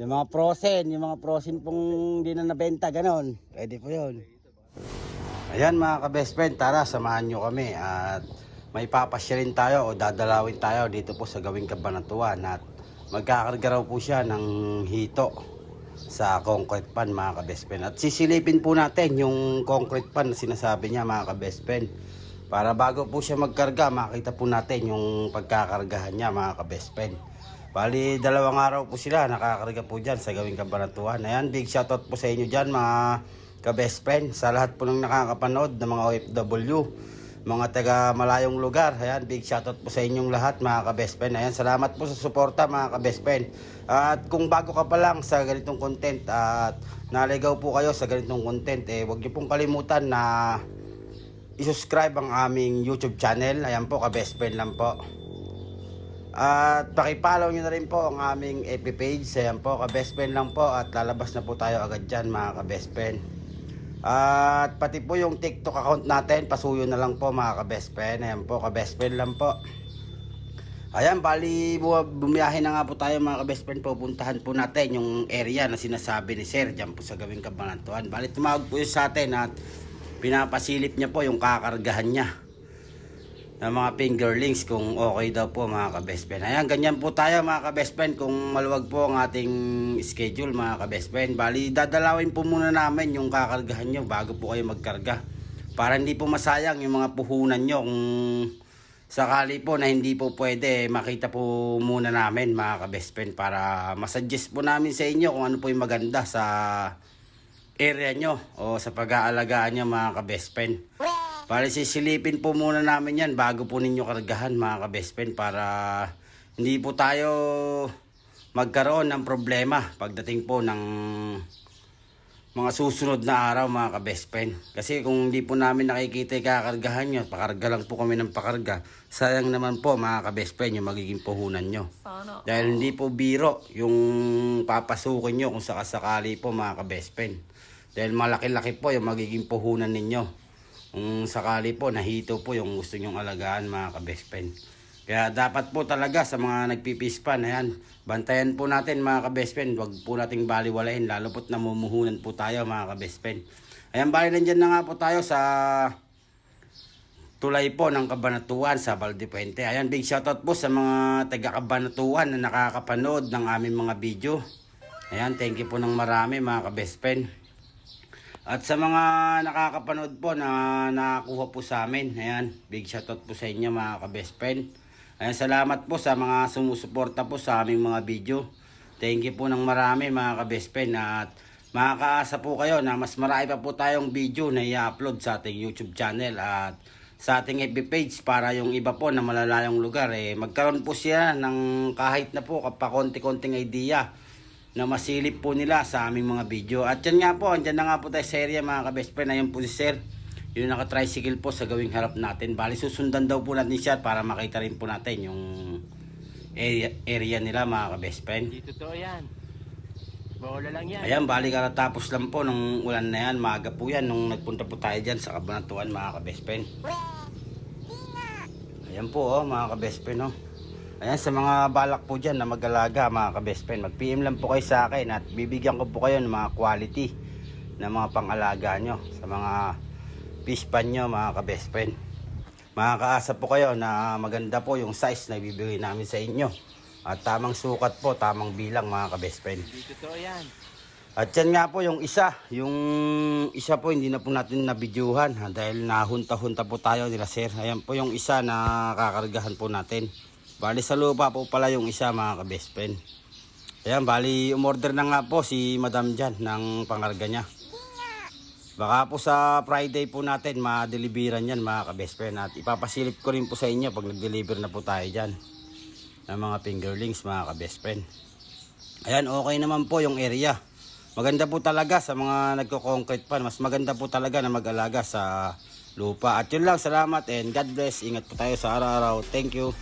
Yung mga frozen, yung mga frozen pong hindi na nabenta, ganon. Pwede po yun. Ayan mga ka-best friend, tara samahan nyo kami at may papasya rin tayo o dadalawin tayo dito po sa gawing kabanatuan at magkakarga raw po siya ng hito sa concrete pan mga ka-best friend. At sisilipin po natin yung concrete pan na sinasabi niya mga ka-best friend. Para bago po siya magkarga, makita po natin yung pagkakargahan niya mga ka-best friend. Bali, dalawang araw po sila nakakarga po dyan sa gawing kabanatuan. Ayan, big shoutout po sa inyo dyan mga ka-best friend. Sa lahat po ng nakakapanood ng mga OFW, mga taga malayong lugar. Ayan, big shoutout po sa inyong lahat mga ka-best friend. Ayan, salamat po sa suporta mga ka-best friend. At kung bago ka pa lang sa ganitong content at naligaw po kayo sa ganitong content, eh, huwag niyo pong kalimutan na i-subscribe ang aming YouTube channel. Ayan po, ka-best friend lang po. At pakipollow nyo na rin po ang aming FB page. Ayan po, ka-best friend lang po. At lalabas na po tayo agad dyan mga ka-best friend. At pati po yung TikTok account natin, pasuyo na lang po mga ka-best friend. Ayan po, ka-best friend lang po. Ayan, bali bu- bumiyahe na nga po tayo mga ka-best friend. Pupuntahan po natin yung area na sinasabi ni Sir dyan po sa gawing kabanatuan. Bali tumawag po yun sa atin at pinapasilip niya po yung kakargahan niya ng mga fingerlings kung okay daw po mga ka-best friend. Ayan, ganyan po tayo mga ka-best friend kung maluwag po ang ating schedule mga ka-best friend. Bali, dadalawin po muna namin yung kakargahan nyo bago po kayo magkarga. Para hindi po masayang yung mga puhunan nyo kung sakali po na hindi po pwede, makita po muna namin mga ka-best friend para masuggest po namin sa inyo kung ano po yung maganda sa area nyo o sa pag-aalagaan nyo mga ka-best friend. Bali sisilipin po muna namin yan bago po ninyo kargahan mga ka-best friend para hindi po tayo magkaroon ng problema pagdating po ng mga susunod na araw mga ka-best friend. Kasi kung hindi po namin nakikita yung kakargahan nyo, pakarga lang po kami ng pakarga, sayang naman po mga ka-best friend yung magiging puhunan nyo. Dahil hindi po biro yung papasukin nyo kung sakasakali po mga ka-best friend. Dahil malaki-laki po yung magiging puhunan ninyo. Kung sakali po, nahito po yung gusto nyong alagaan mga ka-best friend. Kaya dapat po talaga sa mga nagpipispan, ayan, bantayan po natin mga ka-best friend. Huwag po nating baliwalain, lalo po't namumuhunan po tayo mga ka-best friend. Ayan, bali nandyan na nga po tayo sa tulay po ng Kabanatuan sa Valdepuente. Ayan, big shoutout po sa mga taga Kabanatuan na nakakapanood ng aming mga video. Ayan, thank you po ng marami mga ka-best friend. At sa mga nakakapanood po na nakakuha po sa amin, ayan, big shoutout po sa inyo mga ka-best friend. Ayan, salamat po sa mga sumusuporta po sa aming mga video. Thank you po ng marami mga ka-best friend at makakaasa po kayo na mas marami pa po tayong video na i-upload sa ating YouTube channel at sa ating FB page para yung iba po na malalayong lugar eh magkaroon po siya ng kahit na po kapakonti-konting idea na masilip po nila sa aming mga video. At yan nga po, andyan na nga po tayo sa area mga ka-best friend. Ayun po si Sir. Yung naka-tricycle po sa gawing harap natin. Bali, susundan daw po natin siya para makita rin po natin yung area, area nila mga ka-best friend. Hindi totoo yan. Bola lang yan. Ayan, bali karatapos lang po nung ulan na yan. Maaga po yan nung nagpunta po tayo dyan sa Kabanatuan mga ka-best friend. Ayan po oh, mga ka-best friend oh. Ayan, sa mga balak po dyan na mag-alaga mga ka-best friend, mag-PM lang po kayo sa akin at bibigyan ko po kayo ng mga quality na mga pang-alaga nyo sa mga fish pan nyo mga ka-best friend. Makakaasa po kayo na maganda po yung size na ibibigay namin sa inyo. At tamang sukat po, tamang bilang mga ka-best friend. Totoo yan. At yan nga po yung isa, yung isa po hindi na po natin nabidyuhan ha, dahil nahunta-hunta po tayo nila sir. Ayan po yung isa na kakargahan po natin. Bali sa lupa po pala yung isa mga ka-best friend. Ayan, bali umorder na nga po si madam dyan ng pangarga niya. Baka po sa Friday po natin ma-deliveran yan mga ka-best friend. At ipapasilip ko rin po sa inyo pag nag-deliver na po tayo dyan. Ng mga fingerlings mga ka-best friend. Ayan, okay naman po yung area. Maganda po talaga sa mga nagko-concrete pan. Mas maganda po talaga na mag-alaga sa lupa. At yun lang, salamat and God bless. Ingat po tayo sa araw-araw. Thank you.